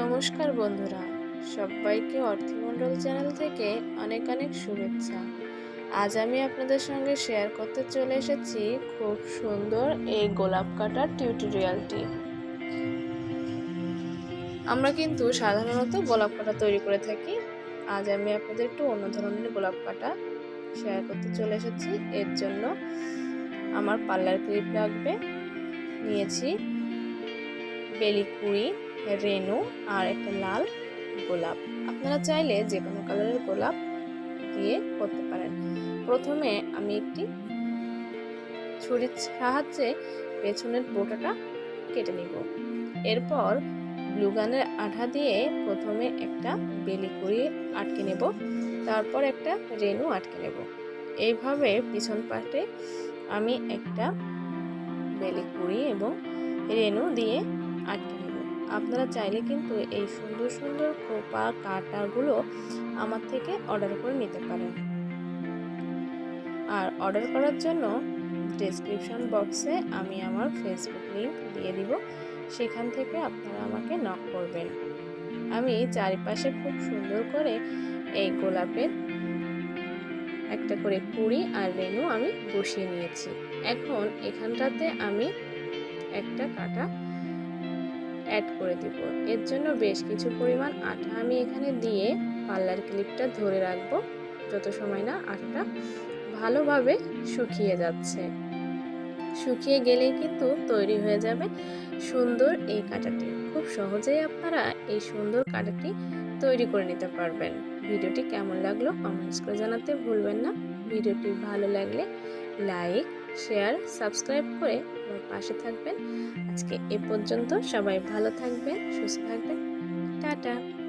নমস্কার বন্ধুরা। সবাইকে অর্থমণ্ডল চ্যানেল থেকে অনেক অনেক শুভেচ্ছা। আজ আমি আপনাদের সঙ্গে শেয়ার করতে চলে এসেছি খুব সুন্দর এই গোলাপ কাটার টিউটোরিয়ালটি। আমরা কিন্তু সাধারণত গোলাপ কাটা তৈরি করে থাকি। আজ আমি আপনাদের একটু অন্য ধরনের গোলাপ কাটা শেয়ার করতে চলে এসেছি। এর জন্য আমার পার্লার ক্লিপ লাগবে। নিয়েছি বেলি কুড়ি। রেনু আর একটা লাল গোলাপ। আপনারা চাইলে যে কোনো কালারের গোলাপ দিয়ে করতে পারেন। প্রথমে আমি একটি ছুরির সাহায্যে পেছনের বোটাটা কেটে নিব। এরপর গ্লুগানের আঠা দিয়ে প্রথমে একটা বেলি করিয়ে আটকে নেব। তারপর একটা রেনু আটকে নেব। এইভাবে পিছন পাটে আমি একটা বেলি কুড়ি এবং রেনু দিয়ে আটকে নেব। আপনারা চাইলে কিন্তু এই সুন্দর সুন্দর খোপা, কাটাগুলো আমার থেকে অর্ডার করে নিতে পারেন। আর অর্ডার করার জন্য ডেসক্রিপশন বক্সে আমি আমার ফেসবুক লিঙ্ক দিয়ে দিব। সেখান থেকে আপনারা আমাকে নক করবেন। আমি চারিপাশে খুব সুন্দর করে এই গোলাপের একটা করে কুড়ি আর রেনু আমি বসিয়ে নিয়েছি। এখন এখানটাতে আমি একটা কাটা অ্যাড করে দিব। এর জন্য বেশ কিছু পরিমাণ আটা আমি এখানে দিয়ে পার্লার ক্লিপটা ধরে রাখব, যত সময় না আটাটা ভালোভাবে শুকিয়ে যাচ্ছে। শুকিয়ে গেলেই কিন্তু তৈরি হয়ে যাবে সুন্দর এই কাটাটি। খুব সহজেই আপনারা এই সুন্দর কাটাটি তৈরি করে নিতে পারবেন। ভিডিওটি কেমন লাগল কমেন্টস করে জানাতে ভুলবেন না। ভিডিওটি ভালো লাগলে লাইক শেয়ার, সাবস্ক্রাইব করে আমার পাশে থাকবেন। আজকে এ পর্যন্ত সবাই ভালো থাকবেন, সুস্থ থাকবেন। টাটা।